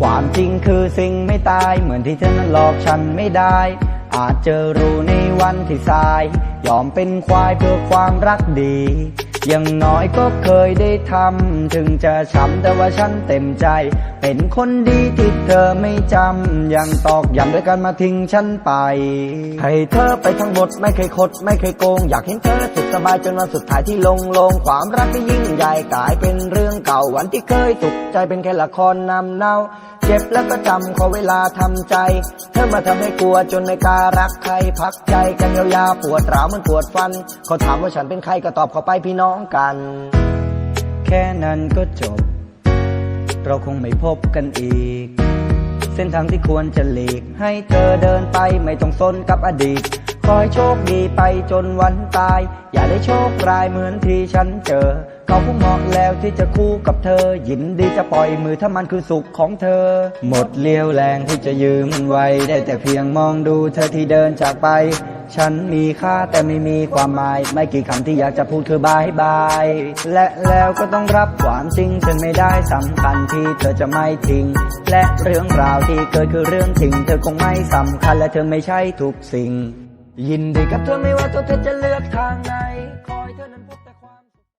ความจริงคือสิ่งไม่ตาย เหมือนที่เธอนั้นหลอกฉันไม่ได้ อาจเจอรู้ในวันที่สาย ยอมเป็นควายเพื่อความรักดี ย่างน้อยก็เคยได้ทำ ถึงจะช้ำแต่ว่าฉันเต็มใจ เป็นคนดีที่เธอไม่จำ ยังตอกย้ำด้วยการมาทิ้งฉันไป ให้เธอไปทั้งหมดไม่เคยคด ไม่เคยโกง อยากเห็นเธอสุขสบายจนวันสุดท้ายที่ลงลง ความรักที่ยิ่งใหญ่กลายเป็นเรื่องเก่าวันที่เคยสุขใจเป็นแค่ละครนำเนา จ็บแล้วก็จำขอเวลาทำใจ เธอมาทำให้กลัวจนไม่กล้ารักใคร พักใจกันยาวๆปวดร้าวมันปวดฟัน เขาถามว่าฉันเป็นใครก็ตอบเขาไปพี่น้องกัน แค่นั้นก็จบ เราคงไม่พบกันอีก เส้นทางที่ควรจะหลีก ให้เธอเดินไปไม่ต้องสนกับอดีตคอยโชคดีไปจนวันตาย อย่าได้โชคร้ายเหมือนที่ฉันเจอ เขาคงเหมาะแล้วที่จะคู่กับเธอ ยินดีจะปล่อยมือถ้ามันคือสุขของเธอ หมดเลี้ยวแรงที่จะยืมมันไว้ ได้แต่เพียงมองดูเธอที่เดินจากไป ฉันมีค่าแต่ไม่มีความหมาย ไม่กี่คำที่อยากจะพูดคือบายบาย และแล้วก็ต้องรับความจริงฉันไม่ได้สำคัญที่เธอจะไม่ทิ้ง และเรื่องราวที่เกิดคือเรื่องจริง เธอคงไม่สำคัญและเธอไม่ใช่ทุกสิ่ง ยินดีกับเธอไม่ว่าตัวเธอจะเล